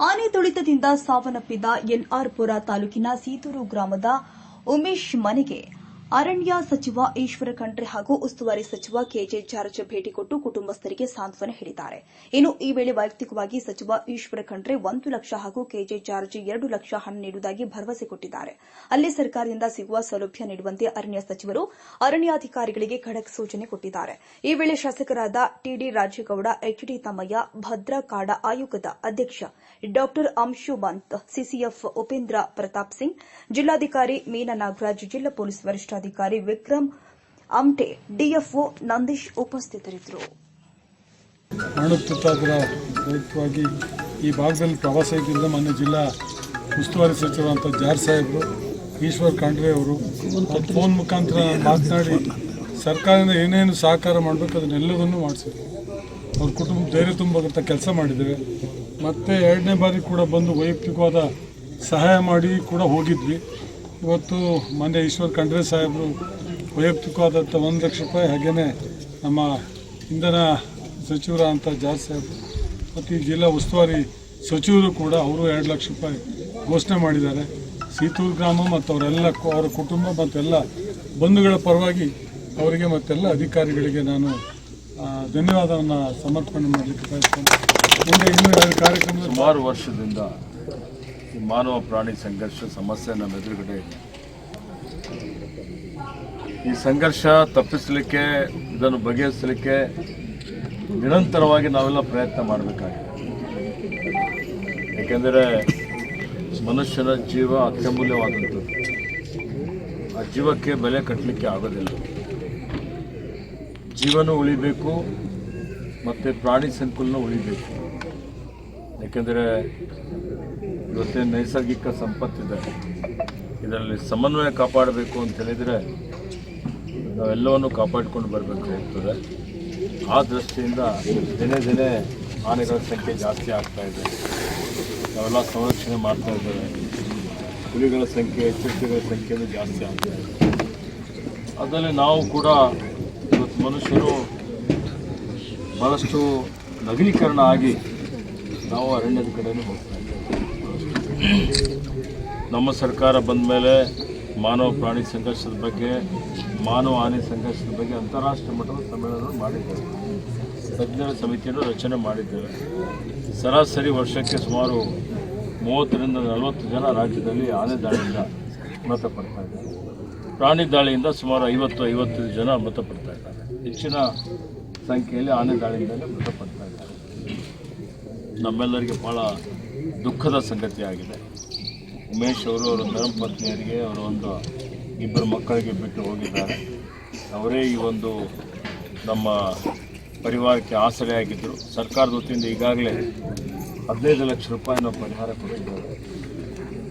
ಆನೆ ತುಳಿತದಿಂದ ಸಾವನ್ನಪ್ಪಿದ ಎನ್ಆರ್ಪುರ ತಾಲೂಕಿನ ಸೀತೂರು ಗ್ರಾಮದ ಉಮೇಶ್ ಮನೆಗೆ ಅರಣ್ಯ ಸಚಿವ ಈಶ್ವರ ಖಂಡ್ರೆ ಹಾಗೂ ಉಸ್ತುವಾರಿ ಸಚಿವ ಕೆಜೆ ಜಾರ್ಜ್ ಭೇಟಿ ಕೊಟ್ಟು ಕುಟುಂಬಸ್ಥರಿಗೆ ಸಾಂತ್ವನ ಹೇಳಿದ್ದಾರೆ. ಇನ್ನು ಈ ವೇಳೆ ವೈಯಕ್ತಿಕವಾಗಿ ಸಚಿವ ಈಶ್ವರ ಖಂಡ್ರೆ ಒಂದು ಲಕ್ಷ ಹಾಗೂ ಕೆಜೆ ಜಾರ್ಜ್ ಎರಡು ಲಕ್ಷ ಹಣ ನೀಡುವುದಾಗಿ ಭರವಸೆ ಕೊಟ್ಟಿದ್ದಾರೆ. ಅಲ್ಲಿ ಸರ್ಕಾರದಿಂದ ಸಿಗುವ ಸೌಲಭ್ಯ ನೀಡುವಂತೆ ಅರಣ್ಯ ಸಚಿವರು ಅರಣ್ಯಾಧಿಕಾರಿಗಳಿಗೆ ಖಡಕ್ ಸೂಚನೆ ಕೊಟ್ಟಿದ್ದಾರೆ. ಈ ವೇಳೆ ಶಾಸಕರಾದ ಟಿಡಿ ರಾಜೇಗೌಡ, ಎಚ್ಡಿ ತಮ್ಮಯ್ಯ, ಭದ್ರಾ ಕಾಡ ಆಯೋಗದ ಅಧ್ಯಕ್ಷ ಡಾ. ಅಂಶು ಬಂತ್, ಸಿಸಿಎಫ್ ಉಪೇಂದ್ರ ಪ್ರತಾಪ್ ಸಿಂಗ್, ಜಿಲ್ಲಾಧಿಕಾರಿ ಮೀನಾ ನಾಗರಾಜ್, ಜಿಲ್ಲಾ ಪೊಲೀಸ್ ವರಿಷ್ಠಾಧಿಕಾರಿ ವಿಕ್ರಮ್ ಅಮ್ಟೆ ಡಿಎಫ್ಒ ನಂದೀಶ್ ಉಪಸ್ಥಿತರಿದ್ದರು. ಈ ಭಾಗದಲ್ಲಿ ಪ್ರವಾಸ ಇದ್ದಿದ್ದ ಮೊನ್ನೆ ಜಿಲ್ಲಾ ಉಸ್ತುವಾರಿ ಸಚಿವರಂತ ಜಾರ್ ಸಾಹೇಬರು, ಈಶ್ವರ್ ಖಂಡ್ರೆ ಅವರು ಫೋನ್ ಮುಖಾಂತರ ಮಾತನಾಡಿ ಸರ್ಕಾರದಿಂದ ಏನೇನು ಸಹಕಾರ ಮಾಡಬೇಕು ಅದನ್ನೆಲ್ಲದನ್ನು ಮಾಡಿಸಿದ್ರು. ಅವ್ರ ಕುಟುಂಬ ಧೈರ್ಯ ತುಂಬಂಥ ಕೆಲಸ ಮಾಡಿದ್ದೇವೆ ಮತ್ತು ಎರಡನೇ ಬಾರಿ ಕೂಡ ಬಂದು ವೈಯಕ್ತಿಕವಾದ ಸಹಾಯ ಮಾಡಿ ಕೂಡ ಹೋಗಿದ್ವಿ. ಇವತ್ತು ಮಾನ್ಯ ಈಶ್ವರ್ ಖಂಡ್ರೆ ಸಾಹೇಬರು ವೈಯಕ್ತಿಕವಾದಂಥ ಒಂದು ಲಕ್ಷ ರೂಪಾಯಿ ಹಾಗೆಯೇ ನಮ್ಮ ಇಂಧನ ಸಚಿವರ ಅಂತ ಜಾರ್ ಸಾಹೇಬರು ಮತ್ತು ಈ ಜಿಲ್ಲಾ ಉಸ್ತುವಾರಿ ಸಚಿವರು ಕೂಡ ಅವರು ಎರಡು ಲಕ್ಷ ರೂಪಾಯಿ ಘೋಷಣೆ ಮಾಡಿದ್ದಾರೆ. ಸೀತೂರು ಗ್ರಾಮ ಮತ್ತು ಅವರೆಲ್ಲ ಅವರ ಕುಟುಂಬ ಮತ್ತೆಲ್ಲ ಬಂಧುಗಳ ಪರವಾಗಿ ಅವರಿಗೆ ಮತ್ತೆಲ್ಲ ಅಧಿಕಾರಿಗಳಿಗೆ ನಾನು ಧನ್ಯವಾದವನ್ನು ಸಮರ್ಪಣೆ ಮಾಡಲಿಕ್ಕೆ ಬಯಸ್ತೇನೆ ಮುಂದೆ ಇನ್ನೂ ಎರಡು ಕಾರ್ಯಕ್ರಮ ಸುಮಾರು ವರ್ಷದಿಂದ ಈ ಮಾನವ ಪ್ರಾಣಿ ಸಂಘರ್ಷ ಸಮಸ್ಯೆ ನಮ್ಮ ಎದುರುಗಡೆ ಇದೆ ಈ ಸಂಘರ್ಷ ತಪ್ಪಿಸಲಿಕ್ಕೆ, ಇದನ್ನು ಬಗೆಹರಿಸಲಿಕ್ಕೆ ನಿರಂತರವಾಗಿ ನಾವೆಲ್ಲ ಪ್ರಯತ್ನ ಮಾಡಬೇಕಾಗಿದೆ. ಏಕೆಂದರೆ ಮನುಷ್ಯನ ಜೀವ ಅತ್ಯಮೂಲ್ಯವಾದಂಥದ್ದು ಆ ಜೀವಕ್ಕೆ ಬೆಲೆ ಕಟ್ಟಲಿಕ್ಕೆ ಆಗೋದಿಲ್ಲ. ಜೀವನ ಉಳಿಬೇಕು, ಮತ್ತು ಪ್ರಾಣಿ ಸಂಕುಲನ ಉಳಿಬೇಕು. ಏಕೆಂದರೆ ಇವತ್ತೇನು ನೈಸರ್ಗಿಕ ಸಂಪತ್ತಿದೆ ಇದರಲ್ಲಿ ಸಮನ್ವಯ ಕಾಪಾಡಬೇಕು ಅಂತ ಹೇಳಿದರೆ ನಾವೆಲ್ಲವನ್ನು ಕಾಪಾಡಿಕೊಂಡು ಬರಬೇಕಾಗ್ತದೆ ಆ ದೃಷ್ಟಿಯಿಂದ ದಿನೇ ದಿನೇ ಆನೆಗಳ ಸಂಖ್ಯೆ ಜಾಸ್ತಿ ಆಗ್ತಾ ಇದೆ. ನಾವೆಲ್ಲ ಸಂರಕ್ಷಣೆ ಮಾಡ್ತಾ ಇದ್ದೇವೆ. ಹುಲಿಗಳ ಸಂಖ್ಯೆ ಚಿಟ್ಟೆಗಳ ಸಂಖ್ಯೆಯೂ ಜಾಸ್ತಿ ಆಗ್ತಾ ಅದರಲ್ಲಿ ನಾವು ಕೂಡ ಇವತ್ತು ಮನುಷ್ಯರು ಭಾಳಷ್ಟು ನಗರೀಕರಣ ಆಗಿ ನಾವು ಅರಣ್ಯದ ಕಡೆಯೂ ಹೋಗ್ತಾ ಇದ್ದೇವೆ ನಮ್ಮ ಸರ್ಕಾರ ಬಂದ ಮೇಲೆ ಮಾನವ ಪ್ರಾಣಿ ಸಂಘರ್ಷದ ಬಗ್ಗೆ, ಮಾನವ ಹಾನಿ ಸಂಘರ್ಷದ ಬಗ್ಗೆ ಅಂತಾರಾಷ್ಟ್ರೀಯ ಮಟ್ಟದ ಸಮ್ಮೇಳನ ಮಾಡಿದ್ದೇವೆ. ತಜ್ಞರ ಸಮಿತಿಯನ್ನು ರಚನೆ ಮಾಡಿದ್ದೇವೆ. ಸರಾಸರಿ ವರ್ಷಕ್ಕೆ ಸುಮಾರು ಮೂವತ್ತರಿಂದ ನಲವತ್ತು ಜನ ರಾಜ್ಯದಲ್ಲಿ ಆನೆ ದಾಳಿಯಿಂದ ಮೃತಪಡ್ತಾ ಇದ್ದಾರೆ. ಪ್ರಾಣಿ ದಾಳಿಯಿಂದ ಸುಮಾರು ಐವತ್ತು ಐವತ್ತೈದು ಜನ ಮೃತಪಡ್ತಾ ಇದ್ದಾರೆ. ಹೆಚ್ಚಿನ ಸಂಖ್ಯೆಯಲ್ಲಿ ಆನೆ ದಾಳಿಯಿಂದಲೇ ಮೃತಪಡ್ತಾ ಇದ್ದಾರೆ. ನಮ್ಮೆಲ್ಲರಿಗೆ ಭಾಳ ದುಃಖದ ಸಂಗತಿಯಾಗಿದೆ ಉಮೇಶ್ ಅವರು ಅವರ ಧರ್ಮಪತ್ನಿಯರಿಗೆ ಅವರ ಒಂದು ಇಬ್ಬರು ಮಕ್ಕಳಿಗೆ ಬಿಟ್ಟು ಹೋಗಿದ್ದಾರೆ. ಅವರೇ ಈ ಒಂದು ನಮ್ಮ ಪರಿವಾರಕ್ಕೆ ಆಸರೆಯಾಗಿದ್ದರು ಸರ್ಕಾರದ ವತಿಯಿಂದ ಈಗಾಗಲೇ ಹದಿನೈದು ಲಕ್ಷ ರೂಪಾಯಿ ನಾವು ಪರಿಹಾರ ಕೊಟ್ಟಿದ್ದಾರೆ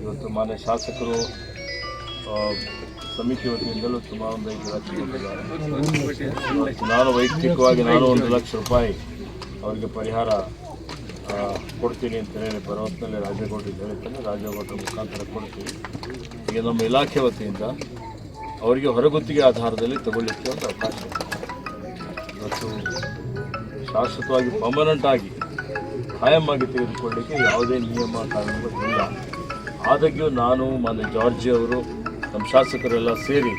ಇವತ್ತು ಮಾನ್ಯ ಶಾಸಕರು ಸಮಿತಿ ವತಿಯಿಂದಲೂ ಸುಮಾರು ಒಂದು ಐದು ಲಕ್ಷ ಕೊಟ್ಟಿದ್ದಾರೆ ನಾನು ವೈಯಕ್ತಿಕವಾಗಿ ನಾನು ಒಂದು ಲಕ್ಷ ರೂಪಾಯಿ ಅವರಿಗೆ ಪರಿಹಾರ ಕೊಡ್ತೀನಿ ಅಂತ ಹೇಳಿ ಬರೋತ್ನಲ್ಲಿ ರಾಜೇಗೌಡರಿಗೆ ಹೇಳಿದ್ದಾನೆ ರಾಜೇಗೌಡರ ಮುಖಾಂತರ ಕೊಡ್ತೀನಿ. ಈಗ ನಮ್ಮ ಇಲಾಖೆ ವತಿಯಿಂದ ಅವರಿಗೆ ಹೊರಗುತ್ತಿಗೆ ಆಧಾರದಲ್ಲಿ ತಗೊಳ್ಳಿಕ್ಕೆ ಒಂದು ಅವಕಾಶ ಮತ್ತು ಶಾಶ್ವತವಾಗಿ ಪರ್ಮನೆಂಟ್ ಆಗಿ ಖಾಯಂ ಆಗಿ ತೆಗೆದುಕೊಳ್ಳಿಕ್ಕೆ ಯಾವುದೇ ನಿಯಮ ಕಾನೂನುಗಳು ಇಲ್ಲ. ಆದಾಗ್ಯೂ ನಾನು, ಮಾನ್ಯ ಜಾರ್ಜಿ ಅವರು, ನಮ್ಮ ಶಾಸಕರೆಲ್ಲ ಸೇರಿ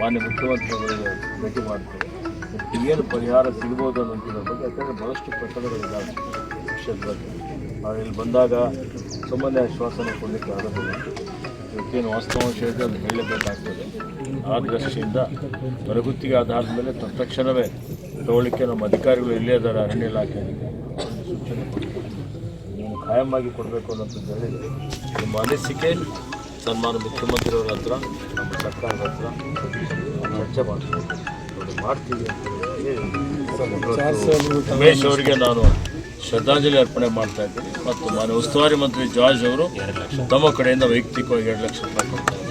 ಮಾನ್ಯ ಮುಖ್ಯಮಂತ್ರಿಗಳಿಗೆ ಭೇಟಿ ಮಾಡ್ತೇವೆ. ಏನು ಪರಿಹಾರ ಸಿಗ್ಬೋದು ಅನ್ನೋದ್ರ ಬಗ್ಗೆ ಯಾಕಂದರೆ ಭಾಳಷ್ಟು ಪ್ರಕರಣಗಳಿದ್ದಾವೆ ವಿಷಯದ ಆದರೆ ಇಲ್ಲಿ ಬಂದಾಗ ಸುಮ್ಮನೆ ಆಶ್ವಾಸನೆ ಕೊಡಲಿಕ್ಕೆ ಆಗೋದಿಲ್ಲ. ಇವತ್ತೇನು ವಾಸ್ತವಾಂಶ ಇದೆ ಅದು ಹೇಳಬೇಕಾಗ್ತದೆ ಆ ದೃಷ್ಟಿಯಿಂದ ಹೊರಗುತ್ತಿಗೆ ಆಧಾರದ ಮೇಲೆ ತತ್ಕ್ಷಣವೇ ತಗೊಳ್ಳಿಕ್ಕೆ ನಮ್ಮ ಅಧಿಕಾರಿಗಳು ಇಲ್ಲೇ ಇದ್ದಾರೆ ಅರಣ್ಯ ಇಲಾಖೆ ಸೂಚನೆ ನೀವು ಖಾಯಮಾಗಿ ಆಗಿ ಕೊಡಬೇಕು ಅನ್ನೋಂಥದ್ದು ಹೇಳಿದರೆ ನಿಮ್ಮ ಅನಿಸಿಕೆ ಸನ್ಮಾನ ಮುಖ್ಯಮಂತ್ರಿಯವರ ಹತ್ರ ನಮ್ಮ ಸರ್ಕಾರದ ಹತ್ರ ಚರ್ಚೆ ಮಾಡ್ತೀವಿ ಮಾಡ್ತೀವಿ ಅಂತ ಹೇಳಿ ರಮೇಶ್ ಅವರಿಗೆ ನಾನು ಶ್ರದ್ಧಾಂಜಲಿ ಅರ್ಪಣೆ ಮಾಡ್ತಾ ಇದ್ದೀವಿ ಮತ್ತು ಮಾನ್ಯ ಉಸ್ತುವಾರಿ ಮಂತ್ರಿ ಜಾರ್ಜ್ ಅವರು ತಮ್ಮ ಕಡೆಯಿಂದ ವೈಯಕ್ತಿಕವಾಗಿ ಎರಡು ಲಕ್ಷ ರೂಪಾಯಿ ಕೊಡ್ತಾರೆ.